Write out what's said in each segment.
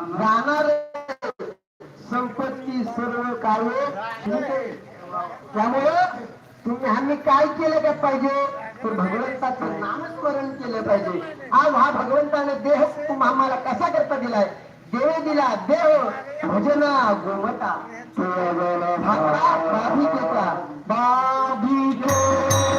जाणार संपत्ती सर्व कार्य त्यामुळं तुम्ही आम्ही काय केलं का पाहिजे? तर भगवंताचं नामस्मरण केलं पाहिजे. आज हा भगवंताने देह तुम्हा आम्हाला कसा करता दिलाय? देव दिला देव भजना गोमता. भाता बाधिकेचा काय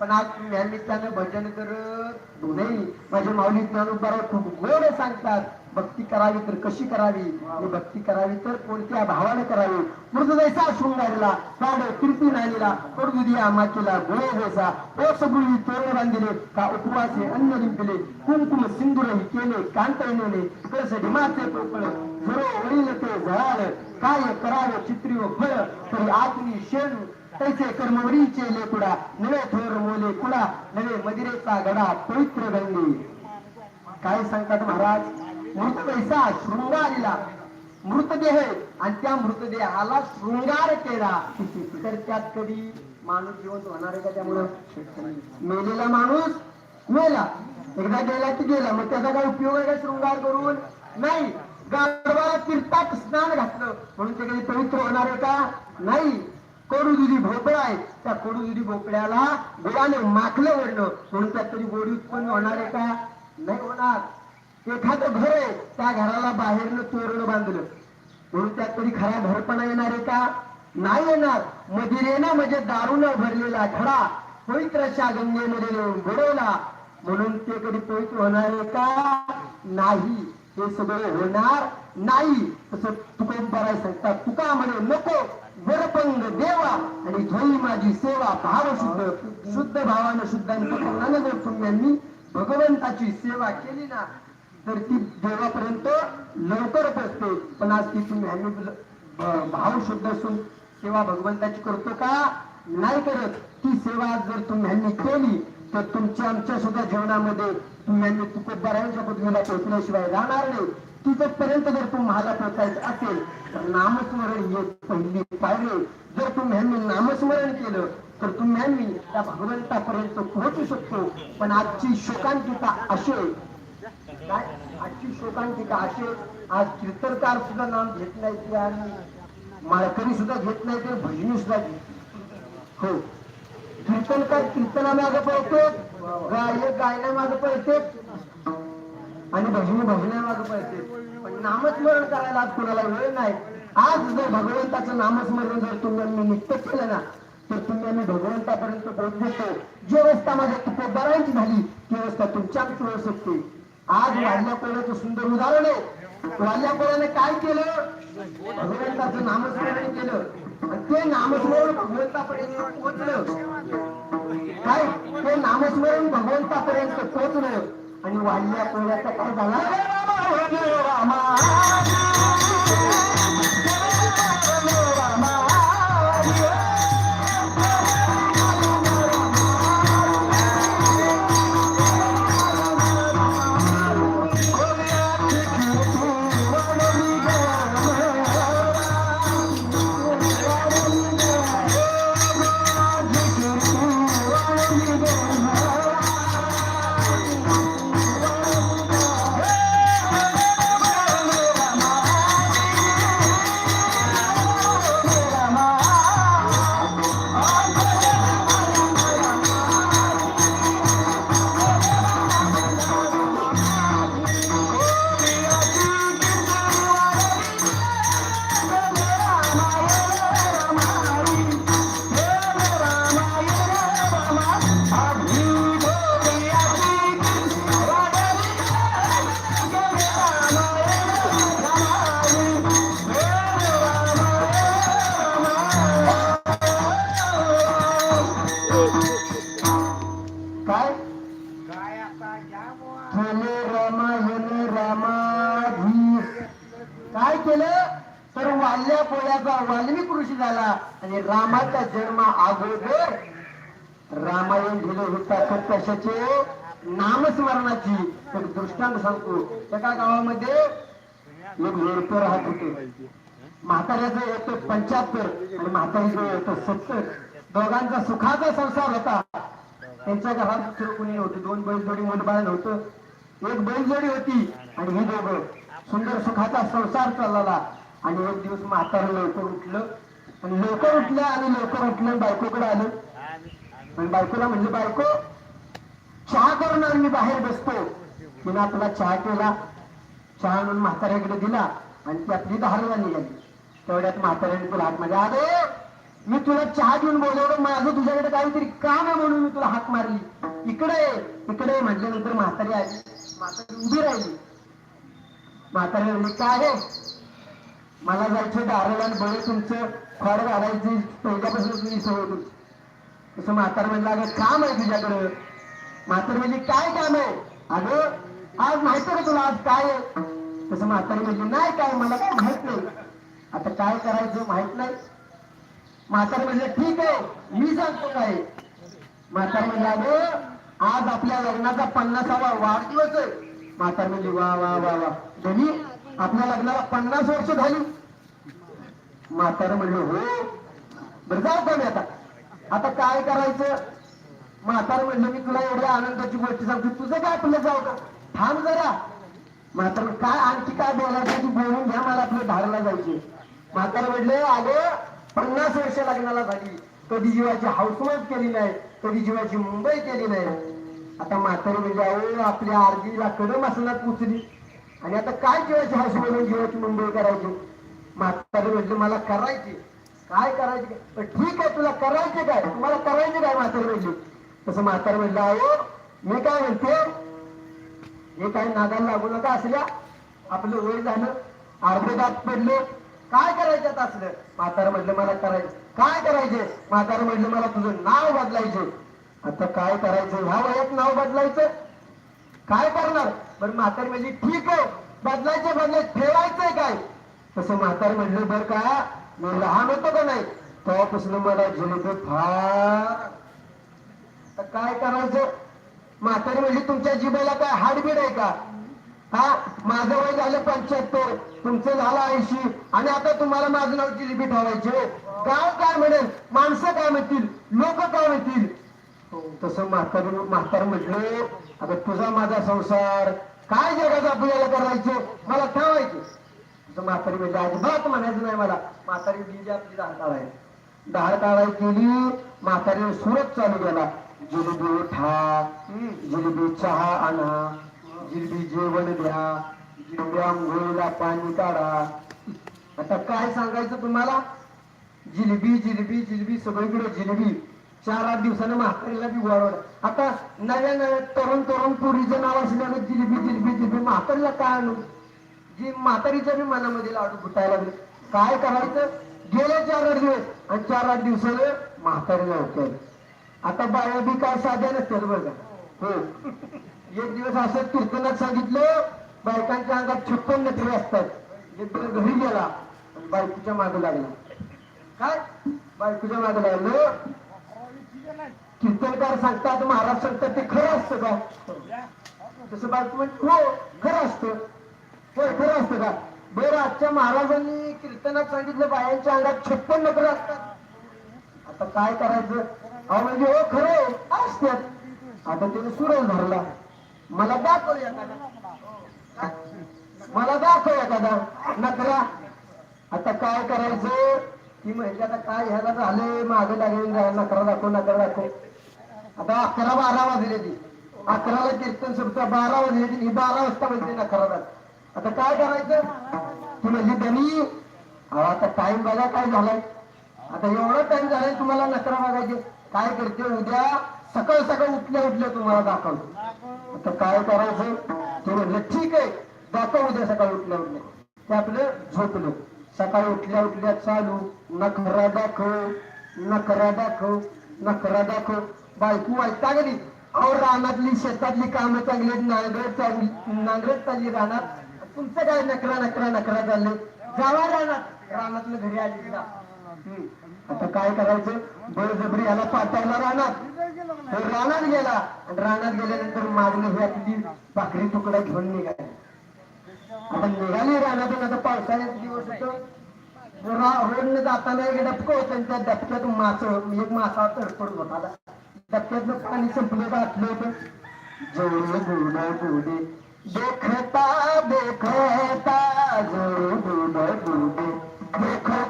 पण आज या निमित्तानं भजन करत नाही माझे माऊली ज्ञानोबारा खूप गोड सांगतात. भक्ती करावी तर कशी करावी? आणि भक्ती करावी तर कोणत्या भावाने करावी? मृददैसा शृंगारीला पाडे कीर्ती नालीला कडदुदिया मातीला गोळे जैसा ओ गुळी तोरण बांधिले का उपवासे अन्न लिंपिले कुंकुम सिंदूरही केले कांत नेले कळस ढिमाचे पोपळ झरो वडील ते झळाल काय करावे चित्री व फळ तरी आतनी शेण तैसे कर्मवरीचे लेकुडा नवे थोर मोले कुडा नवे मदिरेचा गडा पवित्र गंगे. काय सांगतात महाराज? मृत पैसा शृंगारीला. मृतदेह आणि त्या मृतदेहाला शृंगार केला. तर त्यात कधी माणूस जिवंत होणार आहे का त्यामुळं? मेलेला माणूस मेला. एकदा गेला की गेला मग त्याचा काय उपयोग आहे का शृंगार करून? नाही. गाढवाला तीर्थात स्नान घातलं. म्हणून ते कधी पवित्र होणार आहे का? नाही. कडूदुधी भोपळा आहे. त्या कडूदुधी भोपळ्याला गुळाने माखलं वडलं म्हणून त्यात तरी गोडी उत्पन्न होणार आहे का? नाही होणार. एखादं घर आहे. त्या घराला बाहेरनं तोरण बांधलं. म्हणून त्यात तरी खरा घरपणा येणार आहे का? नाही येणार. मदिरेना म्हणजे दारूनं भरलेला घडा पवित्र अशा गंगेमध्ये येऊन घडवला म्हणून ते कधी पवित्र होणार आहे का? नाही. हे सगळं होणार नाही. तसं तुकोबाराय सांगतात तुका म्हणे नको. वरपंग देवा आणि धोई माझी सेवा भाव शुद्ध शुद्ध भावानं शुद्धांतकरणानं जर तुम्ही भगवंताची सेवा केली ना तर ती देवापर्यंत लवकर पोचते. पण आज ती तुम्ही ह्यांनी भाव शुद्ध असून सेवा भगवंताची करतो का? नाही करत. ती सेवा जर तुम्ही ह्यांनी केली तर तुमच्या आमच्या सुद्धा जीवनामध्ये तुम्ही ह्यांनी तुकोबारायांच्या पदवीला पोहोचल्याशिवाय राहणार नाही. तिथपर्यंत जर तुम्हाला पोचायचं असेल तर नामस्मरण ही एक पहिली पायरी जर तुम्ही नामस्मरण केलं तर तुम्ही त्या भगवंतापर्यंत पोहोचू शकतो. पण आजची शोकांतिका असे काय? आजची शोकांतिका असे आज कीर्तनकार सुद्धा नाम घेत नाही आणि माळकरी सुद्धा घेत नाही तर भजनी सुद्धा घेत हो. कीर्तनकार कीर्तना कीर्तनामागे पळतो गायक गायनामागे पळते आणि भजनी भजनामागे पळते पण नामस्मरण करायला आज कुणाला वेळ नाही. आज जर भगवंताचं नामस्मरण जर तुम्ही नित्य केलं ना तर तुम्ही आम्ही भगवंतापर्यंत पोहोचतो. जी अवस्था माझ्या तुकोबारांची झाली ती अवस्था तुमच्या होऊ शकते. आज वाढल्या कोणाचं सुंदर उदाहरण आहे. वाढल्या कोणाने काय केलं? भगवंताचं नामस्मरण केलं. आणि ते नामस्मरण भगवंतापर्यंत पोहोचलं. काय? ते नामस्मरण भगवंतापर्यंत पोहोचलं. आणि वाढल्या पोळ्याचा काय झाला? रामा. केले रामा येणे रामाधी काय केलं? तर वाल्या पोळ्याचा वाल्मिक ऋषी झाला आणि रामाचा जन्म अगोदर रामायण दिले होता. तर कशाचे? नामस्मरणाची. एक दृष्टांत सांगतो. एका गावामध्ये एक लोडकर राहत होते. म्हाताऱ्याचं येत पंच्याहत्तर आणि म्हाताऱ्याचं येत सत्तर. दोघांचा सुखाचा संसार होता. त्यांच्या घरात दुसरं कोणी नव्हतं दोन बैलजोडी बाळ नव्हतं एक बैलजोडी होती आणि ही दोघं सुंदर सुखाचा संसार चालला. आणि एक दिवस म्हातारं लवकर उठलं. आणि लवकर उठलं आणि लवकर उठलं आणि बायकोकडे आलं. आणि बायकोला म्हणजे बायको चहा करून आम्ही मी बाहेर बसतो. तिने आपला चहा केला. चहा आणून म्हाताऱ्याकडे दिला. आणि ती आपली दारला निघाली. तेवढ्यात म्हाताऱ्याने तुला हात मध्ये अरे मी तुला चहा घेऊन बोलवलं माझं तुझ्याकडे काहीतरी काम आहे म्हणून मी तुला हाक मारली. इकडे इकडे म्हटल्यानंतर म्हातारी आली. म्हातारी उभी राहिली. म्हातारी म्हणली काय आहे मला जायचं दाराला आणि बळे तुमचं फळ घालायची पहिल्यापासून तुम्ही सवय होती. तसं म्हातार म्हणलं अगं काम आहे तुझ्याकडं. म्हातार म्हणजे काय काम आहे? अगं आज माहीत का तुला आज काय आहे? तसं म्हातारी म्हणजे नाही काय मला काय माहीत नाही. आता काय करायचं माहीत नाही. म्हातार म्हणलं ठीक आहे. मी सांगतो काय म्हातार म्हणजे अगं आज आपल्या लग्नाचा पन्नासावा वाढदिवस आहे. म्हातार म्हणजे वा वा वा वा. धनी आपल्या लग्नाला पन्नास वर्ष झाली. म्हातारं म्हणलं हो. बरं जाऊ का मी आता? आता काय करायचं? म्हातारं म्हणलं मी तुला एवढ्या आनंदाची गोष्ट सांगतो. तुझं काय आपलं जाऊ का? थांब जरा. म्हातारं काय आणखी काय बोलायचं तू बोलून घ्या मला आपलं धारला जायचे म्हातारं म्हणले अगं पन्नास वर्ष लग्नाला झाली. कधी जीवाची हाऊसवाईफ केली नाही कधी जीवाची मुंबई केली नाही. आता म्हातारी म्हणजे अहो आपल्या आरजीला कडम असणार पुचली आणि आता काय जीवाची हाऊस म्हणून जीवाची मुंबई करायची? म्हातारी म्हणजे मला करायची. काय करायचे काय? ठीक आहे तुला करायचे काय? तुम्हाला करायचे काय? म्हातारी म्हणजे तसं म्हातारी म्हणलं अहो मी काय म्हणते? हे काय नादाला लागू नका असल्या. आपलं वय झालं अर्धे दात पडले. काय करायचं आता असलं? म्हातारं म्हटलं मला करायचं. काय करायचे? म्हातारं म्हटलं मला तुझं नाव बदलायचे. आता काय करायचं? ह्या वयात नाव बदलायचं? काय करणार? बरं म्हातारी म्हणजे ठीक आहे बदलायचं बदलायचं ठेवायचंय काय? तसं म्हातारी म्हणलं बरं का मी लहान होतो का नाही? तेव्हापासून मला जिलेबी फार. तर काय करायचं? म्हातारी म्हणजे तुमच्या जिभेला काय हाडबीड आहे का? हा माझं वय झालं पंच्याहत्तर. तुमचं झालं ऐंशी. आणि आता तुम्हाला माझं नाव जिलेबी ठेवायचे गाव काय म्हणेल? माणसं काय म्हणतील? लोक काय म्हणतील? तसं म्हातारी म्हातार म्हटलं आता तुझा माझा संसार. काय जगात आपल्याला करायचं? मला ठेवायचं. तसं म्हातारी म्हणजे अजिबात म्हणायचं नाही मला. म्हातारी गेली आपली दहा काढाय दहा काढाय केली म्हातारीने सुरत चालू केला. जिलेबी उठा जिलेबी चहा आणा. जिरबी जेवण द्या जेवढ्या आंघोळीला पाणी काढा. आता काय सांगायचं तुम्हाला? जिलबी जिलेबी जिलबी सगळीकडे जिलेबी. चार आठ दिवसानं म्हातारीला बी वाढवलं आता नव्या नव्या तरुण तरुण पुरीचं नाव असल्यानं जिलबी जिलबी जिलबी म्हातारीला काय आणू? जी म्हातारीच्या बी मनामध्ये लाडू फुटायला लागले. काय करायचं? गेले चार आठ दिवस आणि चार आठ दिवसानं म्हातारीला होते आता बाया बी काय साध्या नसतील बघा हो. एक दिवस असं कीर्तनात सांगितलं बायकांच्या अंगात छप्पन नखरे असतात. एक दिवस घरी गेला बायकीच्या बायकोच्या मागे लागला. काय? बायकोच्या मागे लागलं. कीर्तनकार सांगतात महाराज सांगतात ते खरं असतं का? तसं बायको म्हणजे हो खरं असतं. होय खरं असतं का? बरं आजच्या महाराजांनी कीर्तनात सांगितलं बायांच्या अंगात छप्पन नखरे असतात. आता काय करायचं? अहो म्हणजे हो खरं असतात. आता त्याने सुरळ धरला. मला दाखव एखादा. मला दाखव एखादा. नकरा. आता काय करायचं? ती म्हणजे आता काय ह्याला झालंय? मागे लागेल नकरा दाखव नकरा दाखव. आता अकरा बारा वाजले ती. अकराला कीर्तन संपता बारा वाजले ती. ही बारा वाजता म्हणते नकरा दाखव. आता काय करायचं? ती म्हणजे धनी आता टाइम बघा काय झालाय. आता एवढा टाइम झालाय तुम्हाला नकरा मागायचे काय करते? उद्या सकाळ सकाळ उठल्या उठल्या तुम्हाला दाखवतो. आता काय करायचं? ते म्हणलं ठीक आहे दाखव उद्या सकाळी उठल्या उठल्या ते आपलं झोपलं. सकाळी उठल्या उठल्या चालू नखरा दाखव नखरा दाखव नखरा दाखव. बायको ऐकता गेली अहो रानातली शेतातली कामं चांगली नांगर चांगली नांगरत चालली रानात. तुमचं काय नकरा नकरा नकरा चालले जावा रानात. रानातलं घरी आली आता काय करायचं? बळजबरी याला पाठवला रानात. तो रानात गेला. आणि रानात गेल्यानंतर मागणी ही आपली भाकरी तुकडा घेऊन निघाली. आता निघाली रानातून आता पावसाळ्यात दिवस होतो. रोडने जाताना एक डबकं होतं त्या डबक्यात मास एक मासा तडफडत होता. डबक्यातलं पाणी संपलं का आटलं होतं? जोडे गुड गुडे देखता देखता जोडे गुड गुडे देखता देखता.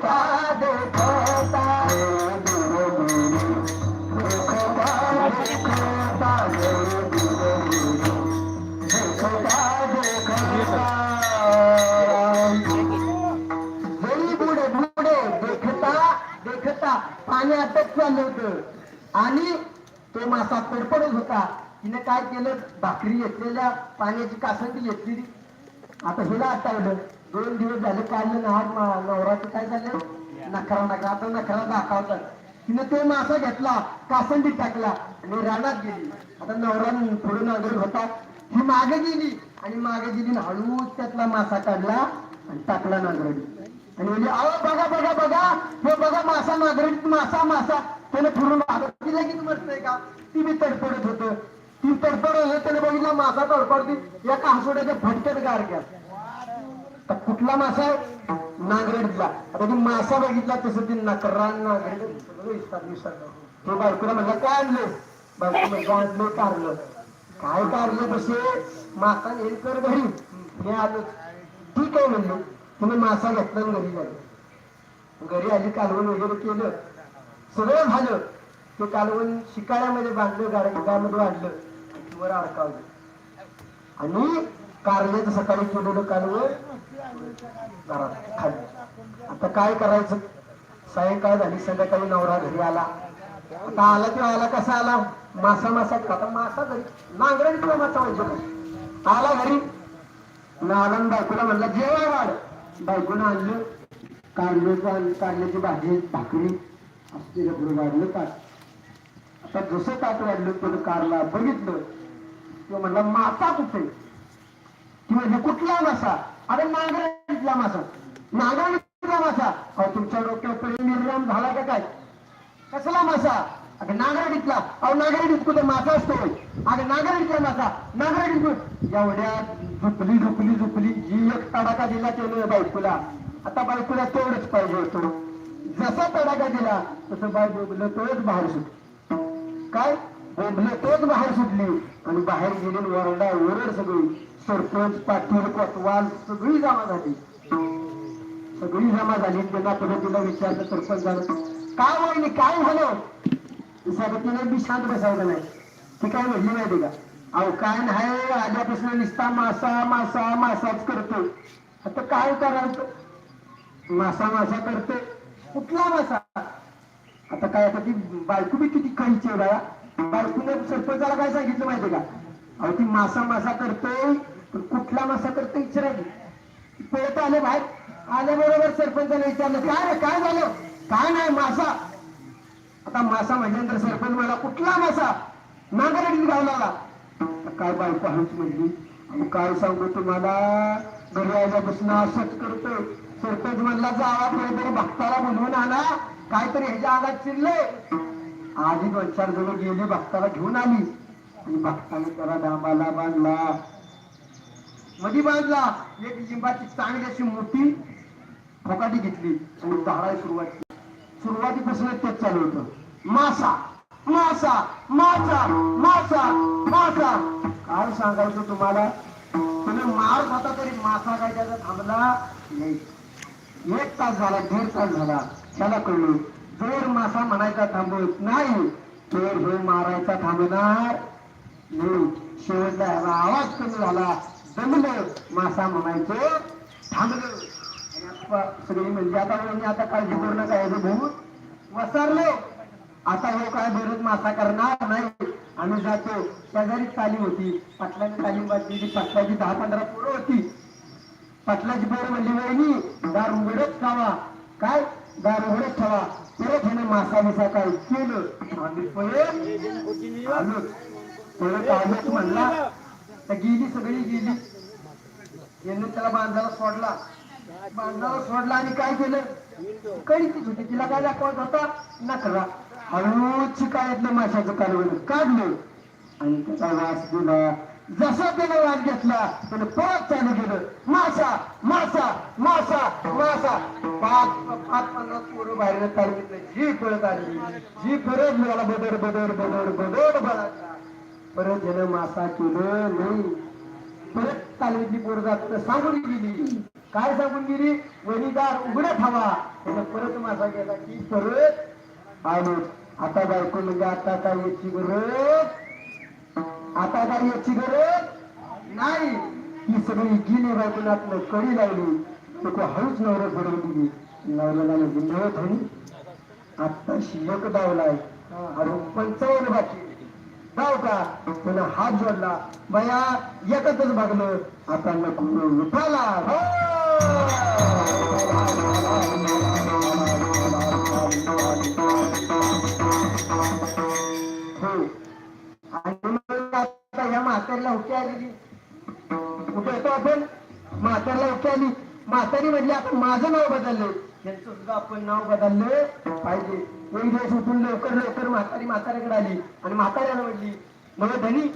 चाललं होतं. आणि तो मासा तडफडत होता. तिने काय केलं? भाकरी घेतलेल्या पाण्याची कासंडी घेतली. आता हिला आठवलं दोन दिवस झाले काढलं ना आज नवराचं काय झालं? नखरा नखरा आता नखरा दाखवतात. तिने तो मासा घेतला कासंडी टाकला आणि रानात गेली. आता नवरा पुढे नागरिक होता. ही मागे गेली आणि मागे गेली हळूच त्यातला मासा काढला आणि टाकला नागरडी आणि म्हणजे अहो बघा बघा बघा हे बघा मासा नागरिक मासा मासा. त्याने फिरून आलं तिला किती का? ती मी तडफडत होत. ती तडफडत होत त्याने बघितला मासा तडफडती. एका हसोड्याच्या फटक्यात गारक्या तर कुठला मासा आहे? आता ती मासा बघितला तसं ती नकरा नांगरड हे तो बायकोला म्हणला काय आणलं बायको म्हणजे आणलं कारलं. काय कारलं तसे? मासा हे कर घरी. हे आलं. ठीक आहे म्हणलं. तुम्ही मासा घेतला घरी झालं घरी आली कालवण वगैरे केलं. सगळं झालं. ते कालवण शिकाळ्यामध्ये बांधलं गाडगामध्ये आणलं वर अडकावलं. आणि कारल्याचं सकाळी केलेलं कालवण घरात खाल्लं. आता काय करायचं? सायंकाळ झाली संध्याकाळी नवरा घरी आला. आता आला किंवा आला कसा आला? मासा मासा आता मासा घरी नांगरण किंवा मासा म्हणजे आला घरी. नालन बायकोला म्हणला जेवा वाढ. बायकोनं आणलं. कारल्याचं कारल्याची भाजी भाकरी. असलेलं पुढे वाढलं ताट आता जसं ताट वाढलं त्यानं कारला बघितलं तो म्हणला मासा कुठे? ती म्हणजे कुठला मासा? अरे नांगरणीतला मासा. नांगरणीतला मासा. अहो तुमच्या डोक्यावर निर्माण झाला का काय? कसला मासा? अगं नागरिकला अहो नागरिक कुठे मासा असतो? अगं नागरिकला मासा. नागरिक एवढ्या झुपली झुपली झुपली जी एक तडाखा दिला त्याने बायकोला. आता बायकोला तेवढंच पाहिजे होतो. जसा तडाखा दिला तसं बाय बोबलं तोच बाहेर सुट काय? बोबलं तोच बाहेर सुटली. आणि बाहेर गेली वरडा ओरड सगळी. सरपंच पाटील कोतवाल सगळी जमा झाली. सगळी जमा झाली. त्यांना पद्धतीला विचारलं सरपंच झालं. काय वहिनी काय झालं? सगळ्याने मी शांत बसायचं नाही. ती काय म्हणली माहिती का? अहो काय नाही आल्यापासून निसता मासा मासा मासाच करतो आता काय करायचं? मासा मासा करते कुठला मासा? आता काय आता ती बायको बी किती खायची बाया बायकोने सरपंचाला काय सांगितलं माहिती का? अहो ती मासा मासा करते कुठला मासा करते विचारायची पळत आले बाहेर. आल्याबरोबर सरपंचाला विचारलं काय रे काय झालं? काय नाही मासा. आता मासा म्हटल्यानंतर सरपंच मला कुठला मासा? नागरिक गावला काय बायको हंस म्हणली काय सांगू तुम्हाला? घरी आल्यापासून असंच करतोय. सरपंच म्हणला जावा कोणीतरी भक्ताला बोलवून आला काहीतरी ह्याच्या अंगात चिरले आधी दोन चार जण गेले भक्ताला घेऊन आली. आणि भक्ताने त्याला डांबाला बांधला. मधी बांधला. एक लिंबाची चांगली अशी मोठी फोकाटी घेतली. आणि धाराय सुरुवात केली. सुरुवातीपासून तेच चालू होत. मासा मासा मासा मासा मासा. काय सांगायचं तुम्हाला? तुम्ही मार खाता तरी मासा काय त्याचा थांबला? नाही. एक तास झाला दीड तास झाला. त्याला कळलं जोर मासा म्हणायचा थांबवत नाही. जोर हे मारायचा थांबणार नाही. शेवटला आवाज कमी झाला जमलं मासा म्हणायचं थांबलं. आता सगळी म्हणजे आता म्हणजे आता काळजी करू नका याचं भाऊ वसरलो. आता हो काय बेरोज मासा करणार नाही. आम्ही जातो. शेजारी तालीम होती. पाटलाची तालीम बाजली पाटलाची दहा पंधरा पोरं होती. पाटलाची पोरं म्हणली वहिनी दार उघडत खावा. काय? दार उघडत ठेवा. परत ह्याने मासा बिसा काय केलं? आम्ही पळत आलो. पळत आलोच म्हणला? तर गेली सगळी गेली. यांनी त्याला बांधायला सोडला. बांधायला सोडला आणि काय केलं? कळीचीच होती. तिला काय दाखवत होता? नकरा हळूच शिकायतलं माशाचं कालवण. काढलं. आणि त्याचा वास दिला. जसा त्याने वाद घेतला त्याने परत चालू केलं. मासा मासा मासा मासा. पाच पाच पन्नास पोरं बाहेर तालमीतलं जी पळत आली जी परत मिळाला बदर बदर बदर बदर बळा परत त्यानं मासा केलं नाही परत तालमीतली पोरं जात सांगून गेली. काय सांगून गेली? वणीदार उघडा हवा त्यानं परत मासा केला की परत आलो. आता बायको म्हणजे आता काय याची गरज? आता काय याची गरज नाही. ही सगळी गिने बायकोला आपलं कडी लावली. तो हळूच नवरं घडवून दिली. नवऱ्याला नवत होईल आता शिल्लक दावलाय अरे पंचावन्न बाकी. जाऊ का? त्यानं हात जोडला. बया एकच भागलं. आता नको लुटाला हो! हो. आणि म्हातारला उठी आलेली उठवतो आपण म्हातारला उठी आली म्हातारी म्हणली आपण माझं नाव बदललं यांचं सुद्धा आपण नाव बदललं पाहिजे. एक दिवस उठून लवकर लवकर म्हातारी म्हाताऱ्याकडे आली आणि म्हाताऱ्याला म्हटली मग धनी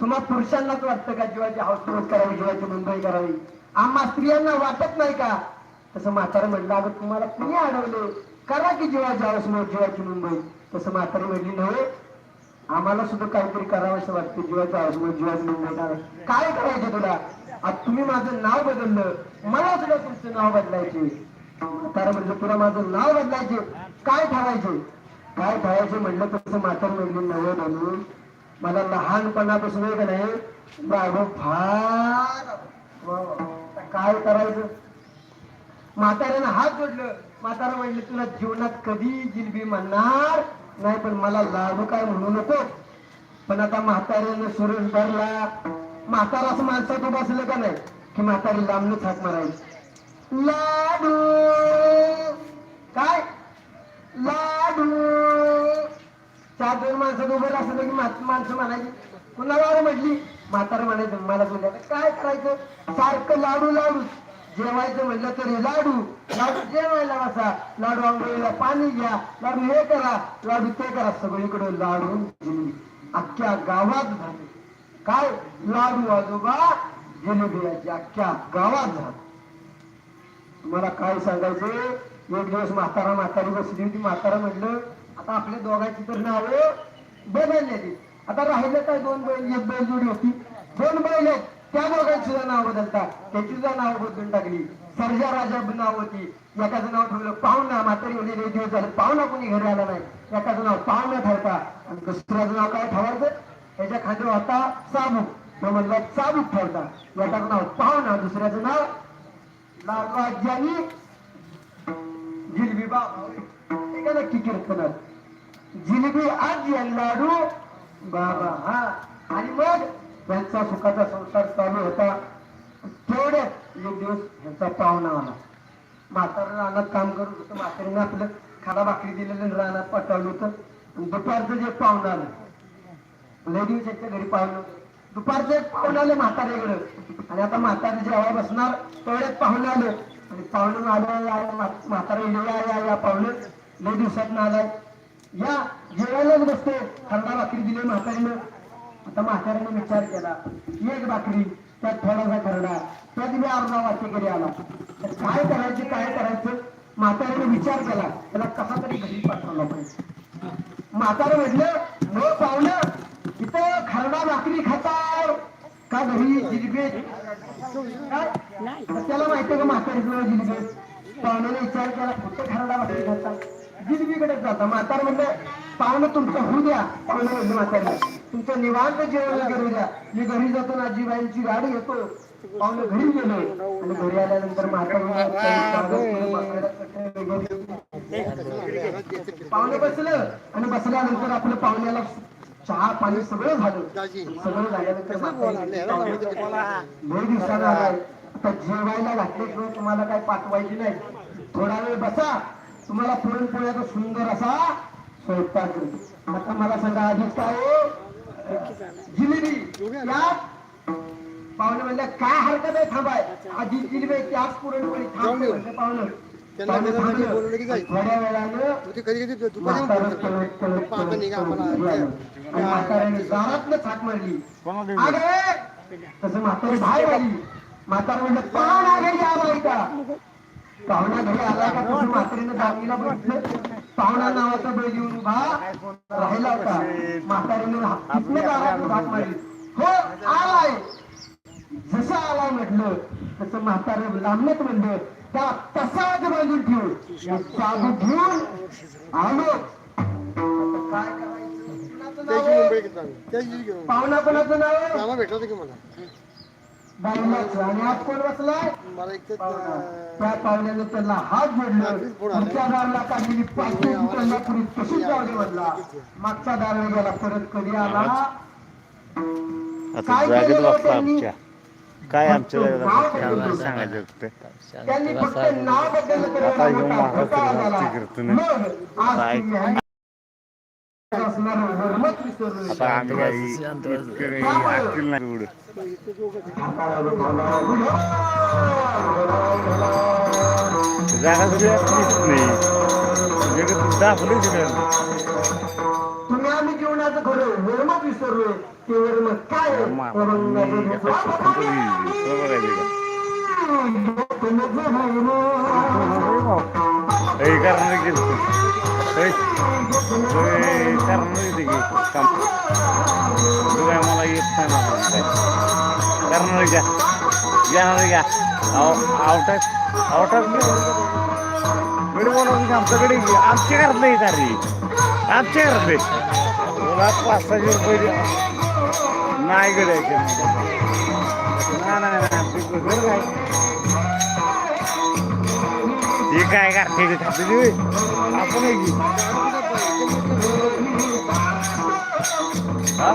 तुम्हा पुरुषांनाच वाटतं का जीवाची हाऊस करावी जीवाची मुंबई करावी? आम्हा स्त्रियांना वाटत नाही का? तसं म्हातारं म्हटलं अगं तुम्हाला कुणी अडवलं? करा की जीवाची हाऊस जीवाची मुंबई. तसं म्हातारी म्हटली नव्हे आम्हाला सुद्धा काहीतरी करावं असं वाटतं. जीवाचा आजोबा जीवाचं निर्णय काय करायचं तुला? आता तुम्ही माझं नाव बदललं. मला सुद्धा तुमचं नाव बदलायचे. म्हातारा म्हणजे तुला माझं नाव बदलायचे. काय ठरायचे काय ठरायचे म्हणलं तसं म्हातार म्हणजे नवं म्हणून मला लहानपणापासून आहे का नाही? बाबा फार काय करायचं? म्हाताऱ्यानं हात जोडलं. म्हातारा म्हणलं तुला जीवनात कधी जिलबी म्हणणार नाही पण मला लाडू काय म्हणू नको पण आता म्हाताऱ्यानं सुरेश भरला म्हातारा असं माणसात उभं असलं का नाही? की म्हातारी लांबनच थाक मारायची. लाडू. काय? लाडू. चार दोन माणसात उभं असलं की माणसं म्हणायची पुन्हा लाडू म्हटली? म्हातारा म्हणायचं मला तुझ्या काय करायचं? सारखं लाडू लाडू जेवायचं म्हणलं तरी लाडू. लाडू जेवायला बसा. लाडू आंघोळीला पाणी घ्या. लाडू हे करा. लाडू ते करा. सगळीकडे लाडू जिलेबी अख्ख्या गावात झाले. काय? लाडू आजोबा जिलेबियाची अख्ख्या गावात झाले. तुम्हाला काय सांगायचं एक दिवस म्हातारा म्हातारी बसली होती. म्हातारा म्हटलं आता आपल्या दोघांची तर नावं बदललेली आता राहिलं काय दोन बैल? एक बैल जोडी होती. दोन बैल आहेत. त्या दोघांची सुद्धा नाव बदलतात त्याची सुद्धा नाव बदलून टाकली सर्जा राजा नाव होती एकाचं नाव ठेवलं पाहुणा म्हातारी म्हणजे दिवस झाले पाहुणा कोणी घरी आला नाही. एकाचं नाव पाहुणा ठेवता. आणि दुसऱ्याचं नाव काय ठेवायचं? त्याच्या खांद्यावर होता साबूक मग म्हणलं चाबूक ठेवता. एकाचं नाव पाहुणा दुसऱ्याचं नाव लालराज्यानी जिलबी बाबा हे का नक्की कीर्तनात जिलबी आज या लाडू बाबा हा. आणि मग त्यांचा सुखाचा संसार चालू होता. तेवढ्यात एक दिवस ह्यांचा पाहुणा आला. म्हातारा रानात काम करत होतं. म्हातारीने आपलं खाला भाकरी दिलेलं रानात पाठवलं होतं. दुपारचं जे पाहुणं आलं. लय दिवस यांच्या घरी पाहुणं होतं. दुपारचं एक पाहुणं आलं म्हाताऱ्याकडं आणि आता म्हातारे जेव्हा बसणार तेवढ्यात पाहुणं आलं. आणि पाहुणं आलं या म्हातारा या या या पाहुणं. लय दिवसात आलाय या जेवायलाच बसते खरडा भाकरी दिली म्हातारीनं. आता म्हाताऱ्याने विचार केला एक भाकरी त्यात थोडासा खरडा त्यात मी अर्धा वाटेकरी आला. तर काय करायचं काय करायचं? म्हाताऱ्याने विचार केला त्याला कसा तरी घरी पाठवला पाहिजे. म्हातारं म्हटलं हो पाहुणं इथं खरडा भाकरी खाताय का घरी जिलबी काय? तर त्याला माहितीये का म्हातारी जवळ जिलबी पाहुण्याने विचार केला फक्त खरडा भाकरी खाता जिलबीकडे जाता. म्हातार म्हणलं पाहुणं तुमचं होऊ द्या. पाहुणं म्हणलं म्हातारी तुमचं निवांत जेवण करू द्या. मी घरी जातो ना आजीबाईंची गाडी येतो. पाहुणं घरी गेलो. आणि घरी आल्यानंतर म्हातारी पाहुणे बसलं. आणि बसल्यानंतर आपलं पाहुण्याला चहा पाणी सगळं झालं. सगळं झाल्यानंतर लय दिवसानं आलाय. आता जेवायला घातल्याशिवाय तुम्हाला काय पाठवायची नाही. थोडा वेळ बसा. तुम्हाला पुरणपोळ्याचा सुंदर असा स्वयंपाक आता मला सांगा आधीच काय हो? जिलेबी. पाहुणे म्हणलं काय हरकत आहे? थांबाय आधी जिलेबी त्याच पुरणपोळी थांबले म्हणलं पाहुणं. थोड्या वेळानं म्हातारं आलं. दारातनं मारली. अगे तसं म्हातारी आली. म्हणलं पाहुणा घरी आलाय का पाहुणा घरी आलाय का तसं म्हातारीनं दामीला बघितलं पाहुणा नावाचा बैल येऊन उभा राहिला होता. म्हातारीनं तिथनं दारातनं थाक मारली. हो आलाय. जसं आलाय म्हटलं तसं म्हातारं लांबण्यात म्हणलं. त्या तसाच बाजून ठेवून चाबू घेऊन आलो. काय करायचं? पाहुणा कोणाचं नाव भेटला की मला? बाईलाच आणि आज कोण बसलाय? त्या पाहुण्याने त्यांना हात जोडलं. पुढच्या दाराला काढलेली पाचशे त्यांना पुढे तशीच जाऊ दे म्हणला मागचा दार गेला परत कधी आला? आता जागेत त्यांनी? आमच्या. काय आमच्या. सांगायचं होतं त्यांनी फक्त नाव बदललं तरी आता करतो. आता आम्ही काही इतकं काही आतील नाही एवढं. जागा तरी असलीच नाही. जगात दाखवलं सगळं तुम्ही आम्ही जीवनाचं खरं वर्मच विसरलोय. ते वर्म काय गेलं करणार काम काय मला येत नाही मला करणार घ्या घेणार घ्या आवटाक आवटाक गडी बनवून आमच्याकडे आमच्या नाही येतात रे आमच्या नाही तुला पाच सहाशे रुपये द्या. नाही गड्याचे नाही नाही नाही घर हे काय करते ते खाते ते होय. आपण आहे की हा?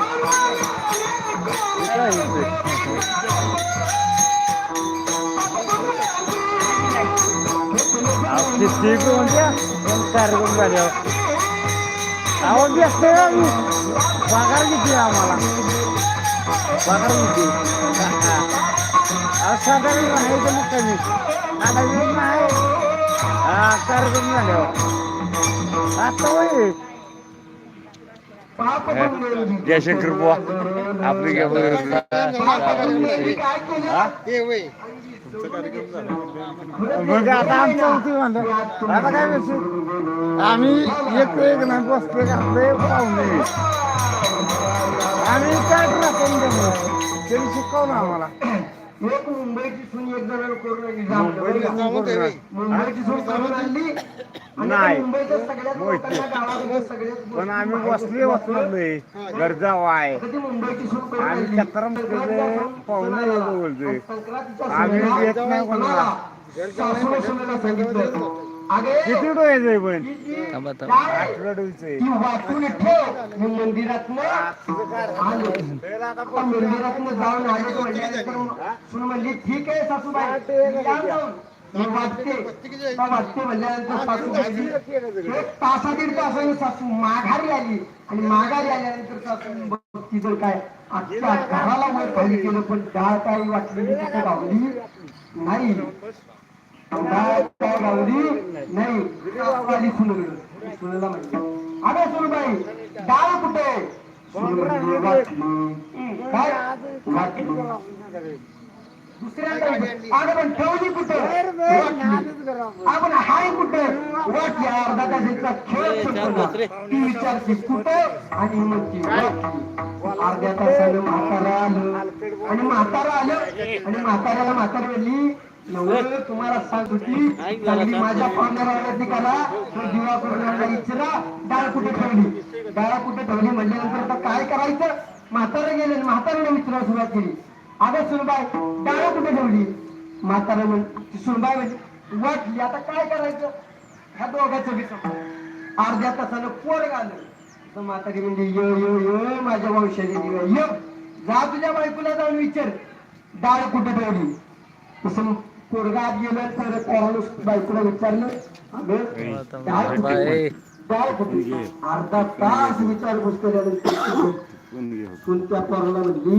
हे काय होतंय? आपली स्टेप म्हणत्या पण कार्यक्रम झाल्यावर आवाज बी असते का मी पगार किती आहे आम्हाला पगार किती आज साधारण आहे का मग कमी आता येत नाही हा कार्यक्रम झाल्यावर. आता पुण्य जयशंकर बुवा. वय. मग आता आमचं होती म्हणलं. आता काय विषय आम्ही एक एक नाही बसले घातले पाहुणे आम्ही काय राहतो त्यांनी शिकवलं आम्हाला. एक मुंबईची सून एक जणांना करून आणली मुंबईची जाम. जाऊन दे वय. मुंबईची सून करून आणली आणि नाही. मुंबईच्या सगळ्यात मोहिते. लोकांना गावाकडे सगळ्यात पण आम्ही बसले बसलोय गरजाव आहे मुंबईची सून करून आणली. पाहुणे बोलतोय. आम्ही सणाला येत नाही कोणाला. सासूने सुनेला सांगितलं अगे किती डोळ्याचं पण? ती वाचून ठेव. मी मंदिरात आलो. आता मंदिरातनं जाऊन म्हणली ठीक आहे सासूबाई. तासा दीड तासाने सासू माघारी आली. आणि माघारी आल्यानंतर सासू काय अख्ख्या घराला वर खाली केलं पण डाळ काही वाटली तिथे नाही. नाही सासू आली सुनेला म्हणली अरे सुनबाई डाळ कुठे काय दुसऱ्यांदा अगं पण ठेवली आपण हाय कुठं वाटली अर्धा तासाचा खेळ ती विचारते कुठं आणि मग ती अर्ध्या तासानं म्हातारा आलं. आणि म्हातारा आलं. आणि म्हाताऱ्याला म्हातारी म्हणली तुम्हाला सांग होती चांगली माझ्या पाहुण्याला करा तो दिवा करून आणला इचरा डाळ कुठे ठेवली? डाळ कुठे ठेवली म्हणल्यानंतर आता काय करायचं? म्हातारा गेले म्हातारीने विचारायला सुरुवात केली. अगं सुनबाई डाळ कुठे ठेवली? म्हातारा म्हण ती सुनबाई म्हणजे वाटली आता काय करायचं? ह्या दोघांचं संपलं. अर्ध्या तासानं पोर आलं तर म्हातारी म्हणजे य य य माझ्या दिवा य. जा तुझ्या बायकोला जाऊन विचार. डाळ कुठे ठेवली? तसं आत गेलं तर पोरानं बायकोला विचारलं अर्धा तास विचारपूस केल्यानंतर कोण घेऊ सुन त्या पोराला म्हणली